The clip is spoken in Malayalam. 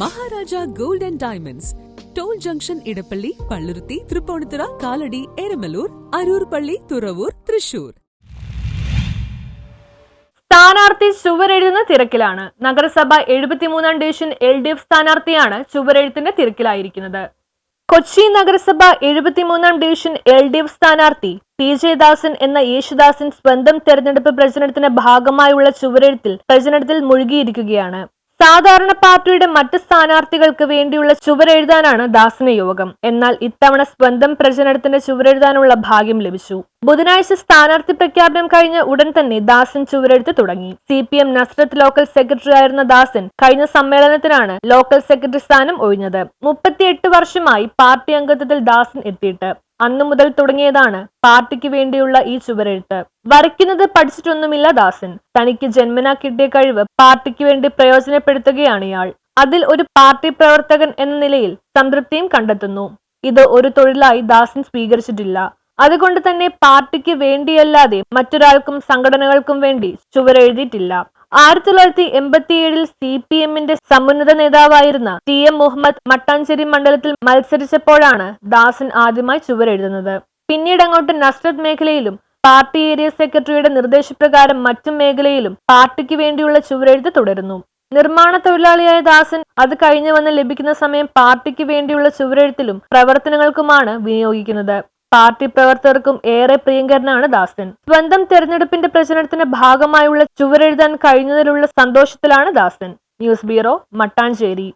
Maharaja gold and diamonds. Toll junction Edappally Palluruthy Tripunithura Kalady Eramalloor Aroor പള്ളി തുറവൂർ തൃശൂർ. സ്ഥാനാർത്ഥി ചുവരെഴുതുന്ന തിരക്കിലാണ്. നഗരസഭ എഴുപത്തിമൂന്നാം ഡിവിഷൻ എൽ ഡി എഫ് സ്ഥാനാർത്ഥിയാണ് ചുവരെഴുത്തിന്റെ തിരക്കിലായിരിക്കുന്നത്. കൊച്ചി നഗരസഭ എഴുപത്തിമൂന്നാം ഡിവിഷൻ എൽ ഡി എഫ് സ്ഥാനാർത്ഥി ടി ജെ ദാസൻ എന്ന യേശുദാസൻ സ്വന്തം തെരഞ്ഞെടുപ്പ് പ്രചരണത്തിന്റെ ഭാഗമായുള്ള ചുവരെഴുത്തിൽ പ്രചരണത്തിൽ മുഴുകിയിരിക്കുകയാണ്. സാധാരണ പാർട്ടിയുടെ മറ്റ് സ്ഥാനാർത്ഥികൾക്ക് വേണ്ടിയുള്ള ചുവരെഴുതാനാണ് ദാസിന് യോഗം. എന്നാൽ ഇത്തവണ സ്വന്തം പ്രചരണത്തിന്റെ ചുവരെഴുതാനുള്ള ഭാഗ്യം ലഭിച്ചു. ബുധനാഴ്ച സ്ഥാനാർത്ഥി പ്രഖ്യാപനം കഴിഞ്ഞ ഉടൻ തന്നെ ദാസൻ ചുവരെഴുത്ത് തുടങ്ങി. C P M Nazareth local secretary ആയിരുന്ന ദാസൻ കഴിഞ്ഞ സമ്മേളനത്തിനാണ് ലോക്കൽ സെക്രട്ടറി സ്ഥാനം ഒഴിഞ്ഞത്. മുപ്പത്തിയെട്ട് വർഷമായി പാർട്ടി അംഗത്വത്തിൽ ദാസൻ എത്തിയിട്ട് അന്നു മുതൽ തുടങ്ങിയതാണ് പാർട്ടിക്ക് വേണ്ടിയുള്ള ഈ ചുവരെഴുത്ത്. വരയ്ക്കുന്നത് പഠിച്ചിട്ടൊന്നുമില്ല ദാസൻ. തനിക്ക് ജന്മനാ കിട്ടിയ കഴിവ് പാർട്ടിക്ക് വേണ്ടി പ്രയോജനപ്പെടുത്തുകയാണ് ഇയാൾ. അതിൽ ഒരു പാർട്ടി പ്രവർത്തകൻ എന്ന നിലയിൽ സംതൃപ്തിയും കണ്ടെത്തുന്നു. ഇത് ഒരു തൊഴിലായി ദാസൻ സ്വീകരിച്ചിട്ടില്ല. അതുകൊണ്ട് തന്നെ പാർട്ടിക്ക് വേണ്ടിയല്ലാതെ മറ്റൊരാൾക്കും സംഘടനകൾക്കും വേണ്ടി ചുവരെഴുതിയിട്ടില്ല. ആയിരത്തി തൊള്ളായിരത്തി എൺപത്തിയേഴിൽ സി പി എമ്മിന്റെ സമുന്നത നേതാവായിരുന്ന ടി എം മുഹമ്മദ് മട്ടാഞ്ചേരി മണ്ഡലത്തിൽ മത്സരിച്ചപ്പോഴാണ് ദാസൻ ആദ്യമായി ചുവരെഴുതുന്നത്. പിന്നീട് അങ്ങോട്ട് നസ്രത് മേഖലയിലും പാർട്ടി ഏരിയ സെക്രട്ടറിയുടെ നിർദ്ദേശപ്രകാരം മറ്റു മേഖലയിലും പാർട്ടിക്ക് വേണ്ടിയുള്ള ചുവരെഴുത്ത് തുടരുന്നു. നിർമ്മാണ തൊഴിലാളിയായ ദാസൻ അത് കഴിഞ്ഞു വന്ന് ലഭിക്കുന്ന സമയം പാർട്ടിക്ക് വേണ്ടിയുള്ള ചുവരെഴുത്തിലും പ്രവർത്തനങ്ങൾക്കുമാണ് വിനിയോഗിക്കുന്നത്. പാർട്ടി പ്രവർത്തകർക്കും ഏറെ പ്രിയങ്കരനാണ് ദാസൻ. സ്വന്തം തെരഞ്ഞെടുപ്പിന്റെ പ്രചരണത്തിന്റെ ഭാഗമായുള്ള ചുവരെഴുതാൻ കഴിഞ്ഞതിലുള്ള സന്തോഷത്തിലാണ് ദാസൻ. News bureau Mattancherry.